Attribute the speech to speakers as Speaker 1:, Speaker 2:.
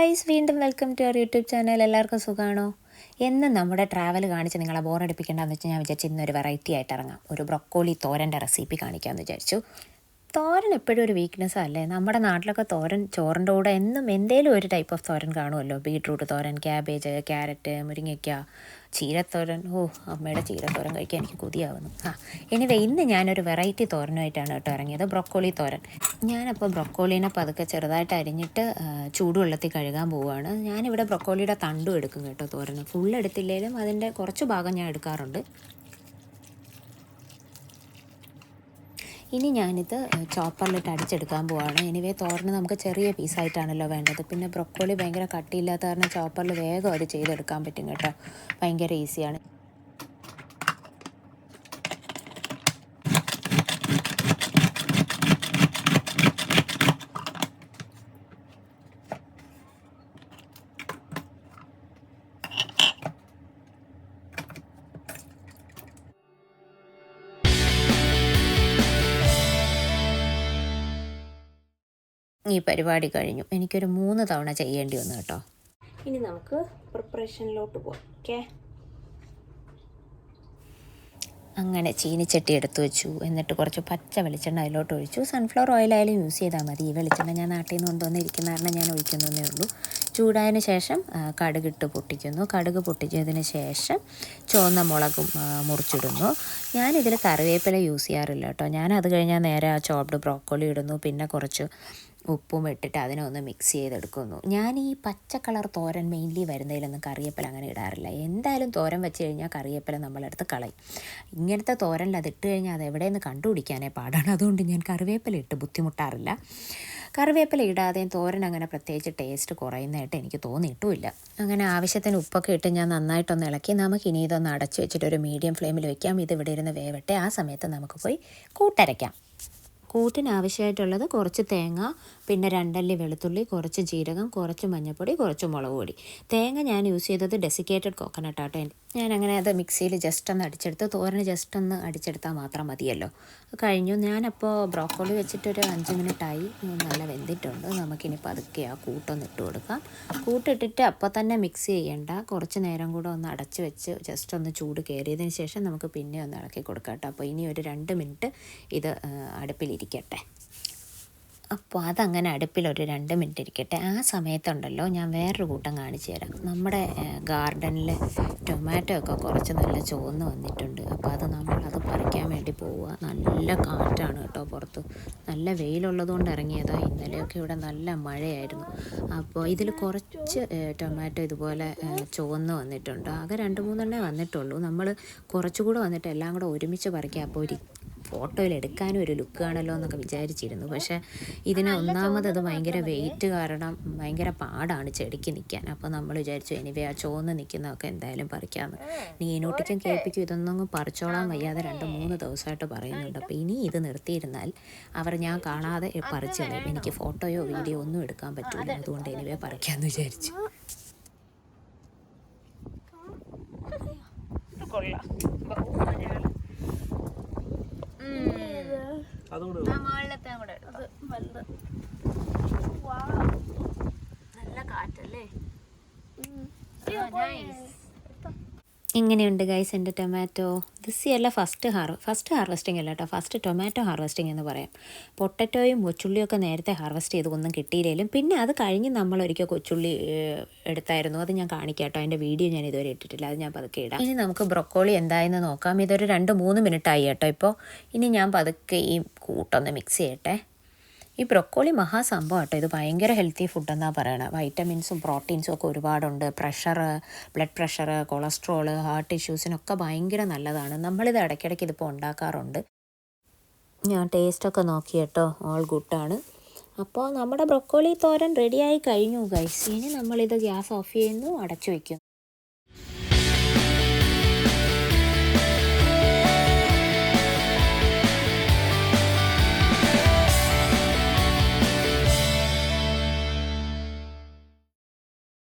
Speaker 1: Guys വീണ്ടും welcome to our YouTube channel. എല്ലാവർക്കും സുഖമാണോ എന്നും നമ്മുടെ ട്രാവൽ കാണിച്ച് നിങ്ങളെ ബോറടിപ്പിക്കേണ്ടതെന്ന് വെച്ചാൽ ഞാൻ വിചാരിച്ചു ഇന്നൊരു വെറൈറ്റി ആയിട്ട് ഇറങ്ങാം. ഒരു ബ്രൊക്കോളി തോരന്റെ റെസിപ്പി കാണിക്കാമെന്ന് വിചാരിച്ചു. തോരൻ എപ്പോഴും ഒരു വീക്ക്നെസ് അല്ലേ? നമ്മുടെ നാട്ടിലൊക്കെ തോരൻ ചോറിന്റെ കൂടെ എന്നും എന്തേലും ഒരു ടൈപ്പ് ഓഫ് തോരൻ കാണുമല്ലോ? ബീട്രൂട്ട് തോരൻ ക്യാബേജ് ക്യാരറ്റ് മുരിങ്ങയ്ക്ക ചീരത്തോരൻ. ഓ അമ്മയുടെ ചീരത്തോരൻ കഴിക്കാൻ എനിക്ക് കൊതിയാവുന്നു. ആ എനിവേ ഇന്ന് ഞാനൊരു വെറൈറ്റി തോരനുമായിട്ടാണ് കേട്ടോ ഇറങ്ങിയത്. ബ്രൊക്കോളി തോരൻ. ഞാനപ്പോൾ ബ്രൊക്കോളീനെ പതുക്കെ ചെറുതായിട്ട് അരിഞ്ഞിട്ട് ചൂടുവെള്ളത്തിൽ കഴുകാൻ പോവുകയാണ്. ഞാനിവിടെ ബ്രൊക്കോളിയുടെ തണ്ടും എടുക്കും കേട്ടോ തോരന്. ഫുൾ എടുത്തില്ലെങ്കിലും അതിന്റെ കുറച്ച് ഭാഗം ഞാൻ എടുക്കാറുണ്ട്. ഇനി ഞാനിത് ചോപ്പറിലിട്ട് അടിച്ചെടുക്കാൻ പോവാണ്. എനിവേ തോരന് നമുക്ക് ചെറിയ പീസായിട്ടാണല്ലോ വേണ്ടത്. പിന്നെ ബ്രൊക്കോളി ഭയങ്കര കട്ടിയില്ലാത്ത കാരണം ചോപ്പറിൽ വേഗം അത് ചെയ്തെടുക്കാൻ പറ്റും കേട്ടോ. ഭയങ്കര ഈസിയാണ്. ഈ പരിപാടി കഴിഞ്ഞു. എനിക്കൊരു മൂന്ന് തവണ ചെയ്യേണ്ടി വന്നു കേട്ടോ. ഇനി നമുക്ക് പ്രിപ്പറേഷനിലോട്ട് പോകാം ഓക്കെ അങ്ങനെ ചീനിച്ചട്ടി എടുത്തു വെച്ചു. എന്നിട്ട് കുറച്ച് പച്ച വെളിച്ചെണ്ണ അതിലോട്ട് ഒഴിച്ചു. സൺഫ്ലവർ ഓയിലായാലും യൂസ് ചെയ്താൽ മതി. ഈ വെളിച്ചെണ്ണ ഞാൻ നാട്ടിൽ നിന്ന് കൊണ്ടുവന്നിരിക്കുന്ന കാരണം ഞാൻ ഒഴിക്കുന്നതേ ഉള്ളൂ. ചൂടായതിന് ശേഷം കടുക് കടുകിട്ട് പൊട്ടിക്കുന്നു. കടുക് പൊട്ടിച്ചതിന് ശേഷം ചുവന്ന മുളകും മുറിച്ചിടുന്നു. ഞാനിതിൽ കറിവേപ്പില യൂസ് ചെയ്യാറില്ല കേട്ടോ. ഞാൻ അത് കഴിഞ്ഞാൽ നേരെ ആ ചോപ്ഡ് ബ്രോക്കോളി ഇടുന്നു. പിന്നെ കുറച്ച് ഉപ്പും ഇട്ടിട്ട് അതിനെ ഒന്ന് മിക്സ് ചെയ്തെടുക്കുന്നു. ഞാൻ ഈ പച്ച കളർ തോരൻ മെയിൻലി വരുന്നതിലൊന്നും കറിയപ്പല അങ്ങനെ ഇടാറില്ല. എന്തായാലും തോരൻ വെച്ച് കഴിഞ്ഞാൽ കറിയപ്പല നമ്മളെടുത്ത് കളയും. ഇങ്ങനത്തെ തോരനിൽ അത് ഇട്ട് കഴിഞ്ഞാൽ അത് എവിടെയെന്ന് കണ്ടുപിടിക്കാനേ പാടാണ്. അതുകൊണ്ട് ഞാൻ കറിവേപ്പില ഇട്ട് ബുദ്ധിമുട്ടാറില്ല. കറിവേപ്പില ഇടാതെയും തോരൻ അങ്ങനെ പ്രത്യേകിച്ച് ടേസ്റ്റ് കുറയുന്നതായിട്ട് എനിക്ക് തോന്നിയിട്ടുമില്ല. അങ്ങനെ ആവശ്യത്തിന് ഉപ്പൊക്കെ ഇട്ട് ഞാൻ നന്നായിട്ടൊന്ന് ഇളക്കി നമുക്ക് ഇനി ഇതൊന്ന് അടച്ചു വെച്ചിട്ട് ഒരു മീഡിയം ഫ്ലെയിമിൽ വെക്കാം. ഇത് ഇവിടെ ഇരുന്ന് വേവട്ടെ. ആ സമയത്ത് നമുക്ക് പോയി കൂട്ടരയ്ക്കാം. കൂട്ടിന് ആവശ്യമായിട്ടുള്ളത് കുറച്ച് തേങ്ങ പിന്നെ രണ്ടല്ലി വെളുത്തുള്ളി കുറച്ച് ജീരകം കുറച്ച് മഞ്ഞൾപ്പൊടി കുറച്ച് മുളക് പൊടി. തേങ്ങ ഞാൻ യൂസ് ചെയ്തത് ഡെസിക്കേറ്റഡ് കോക്കനട്ട് ആട്ടോ. ഞാൻ അങ്ങനെ അത് മിക്സിയിൽ ജസ്റ്റ് ഒന്ന് അടിച്ചെടുത്ത് തോരന് ജസ്റ്റ് ഒന്ന് അടിച്ചെടുത്താൽ മാത്രം മതിയല്ലോ. കഴിഞ്ഞു. ഞാനപ്പോൾ ബ്രോക്കോളി വെച്ചിട്ടൊരു അഞ്ച് മിനിറ്റായി. നല്ല വെന്തിട്ടുണ്ട്. നമുക്കിനി പതുക്കെ ആ കൂട്ടൊന്ന് ഇട്ട് കൊടുക്കാം. കൂട്ടിട്ടിട്ട് അപ്പോൾ തന്നെ മിക്സ് ചെയ്യേണ്ട. കുറച്ച് നേരം കൂടെ ഒന്ന് അടച്ച് വെച്ച് ജസ്റ്റ് ഒന്ന് ചൂട് കയറിയതിന് ശേഷം നമുക്ക് പിന്നെ ഒന്ന് ഇളക്കി കൊടുക്കാം കേട്ടോ. അപ്പോൾ ഇനി ഒരു രണ്ട് മിനിറ്റ് ഇത് അടുപ്പിലിരിക്കട്ടെ അപ്പോൾ അതങ്ങനെ അടുപ്പിലൊരു രണ്ട് മിനിറ്റ് ഇരിക്കട്ടെ ആ സമയത്തുണ്ടല്ലോ ഞാൻ വേറൊരു കൂട്ടം കാണിച്ചു തരാം. നമ്മുടെ ഗാർഡനിൽ ടൊമാറ്റോ ഒക്കെ കുറച്ച് നല്ല ചുവന്ന് വന്നിട്ടുണ്ട്. അപ്പോൾ അത് നമ്മൾ അത് പറിക്കാൻ വേണ്ടി പോവുക. നല്ല കാറ്റാണ് കേട്ടോ പുറത്ത്. നല്ല വെയിലുള്ളതുകൊണ്ട് ഇറങ്ങിയതാണ് ഇറങ്ങിയതാ. ഇന്നലെയൊക്കെ ഇവിടെ നല്ല മഴയായിരുന്നു. അപ്പോൾ ഇതിൽ കുറച്ച് ടൊമാറ്റോ ഇതുപോലെ ചുവന്ന് വന്നിട്ടുണ്ട്. ആകെ രണ്ട് മൂന്നെണ്ണേ വന്നിട്ടുള്ളൂ. നമ്മൾ കുറച്ചുകൂടെ വന്നിട്ട് എല്ലാം കൂടെ ഒരുമിച്ച് പറിക്കാം. അപ്പോൾ ഒരു ഫോട്ടോയിൽ എടുക്കാനും ഒരു ലുക്ക് ആണല്ലോ എന്നൊക്കെ വിചാരിച്ചിരുന്നു. പക്ഷേ ഇതിന് ഒന്നാമത് അത് ഭയങ്കര വെയിറ്റ് കാരണം ഭയങ്കര പാടാണ് ചെടിക്ക് നിൽക്കാൻ. അപ്പോൾ നമ്മൾ വിചാരിച്ചു എനിവേ ആ ചോന്ന് നിൽക്കുന്നതൊക്കെ എന്തായാലും പറിക്കാമെന്ന് നീനോട്ടിക്കും കേൾപ്പിക്കും ഇതൊന്നും അങ്ങ് പറിച്ചോളാൻ വയ്യാതെ രണ്ട് മൂന്ന് ദിവസമായിട്ട് പറയുന്നുണ്ട്. അപ്പോൾ ഇനി ഇത് നിർത്തിയിരുന്നാൽ അവർ ഞാൻ കാണാതെ പറിച്ചു കളയും എനിക്ക് ഫോട്ടോയോ വീഡിയോ ഒന്നും എടുക്കാൻ പറ്റില്ല അതുകൊണ്ട് എനിവേ പറിക്കാമെന്ന് വിചാരിച്ചു. അതുകൂടെ അത് വലുത്. നല്ല കാറ്റല്ലേ? ഇങ്ങനെയുണ്ട് ഗൈസ് എന്റെ ടൊമാറ്റോ ദിസ് അല്ല ഫസ്റ്റ് ഹാർ ഫസ്റ്റ് ഹാർവെസ്റ്റിംഗ് അല്ല കേട്ടോ ഫസ്റ്റ് ടൊമാറ്റോ ഹാർവെസ്റ്റിംഗ് എന്ന് പറയാം. പൊട്ടറ്റോയും കൊച്ചുള്ളിയും ഒക്കെ നേരത്തെ ഹാർവെസ്റ്റ് ചെയ്ത് ഒന്നും കിട്ടിയില്ലേലും പിന്നെ അത് കഴിഞ്ഞ് നമ്മൾ ഒരിക്കൽ കൊച്ചുള്ളി എടുത്തായിരുന്നു. അത് ഞാൻ കാണിക്കാം കേട്ടോ അതിന്റെ വീഡിയോ ഞാൻ ഇതുവരെ ഇട്ടിട്ടില്ല. അത് ഞാൻ പതുക്കെ ഇടാം. ഇനി നമുക്ക് ബ്രൊക്കോളി എന്തായെന്ന് നോക്കാം. ഇതൊരു രണ്ട് മൂന്ന് മിനിറ്റ് ആയി കേട്ടോ ഇപ്പോൾ ഇനി ഞാൻ പതുക്കെ ഈ കൂട്ടൊന്ന് മിക്സ് ചെയ്യട്ടെ. ഈ ബ്രൊക്കോളി മഹാസംഭവം കേട്ടോ ഇത് ഭയങ്കര ഹെൽത്തി ഫുഡെന്നാണ് പറയുന്നത് വൈറ്റമിൻസും പ്രോട്ടീൻസും ഒക്കെ ഒരുപാടുണ്ട്. Pressure blood pressure cholesterol heart ഇഷ്യൂസിനൊക്കെ ഭയങ്കര നല്ലതാണ്. നമ്മളിത് ഇടയ്ക്കിടയ്ക്ക് ഇതിപ്പോൾ ഉണ്ടാക്കാറുണ്ട്. ഞാൻ ടേസ്റ്റൊക്കെ നോക്കി കേട്ടോ ഓൾ ഗുഡാണ് അപ്പോൾ നമ്മുടെ ബ്രൊക്കോളി തോരൻ റെഡിയായി കഴിഞ്ഞു ഗൈസ് ഇനി നമ്മളിത് ഗ്യാസ് ഓഫ് ചെയ്യുന്നു അടച്ചു വയ്ക്കും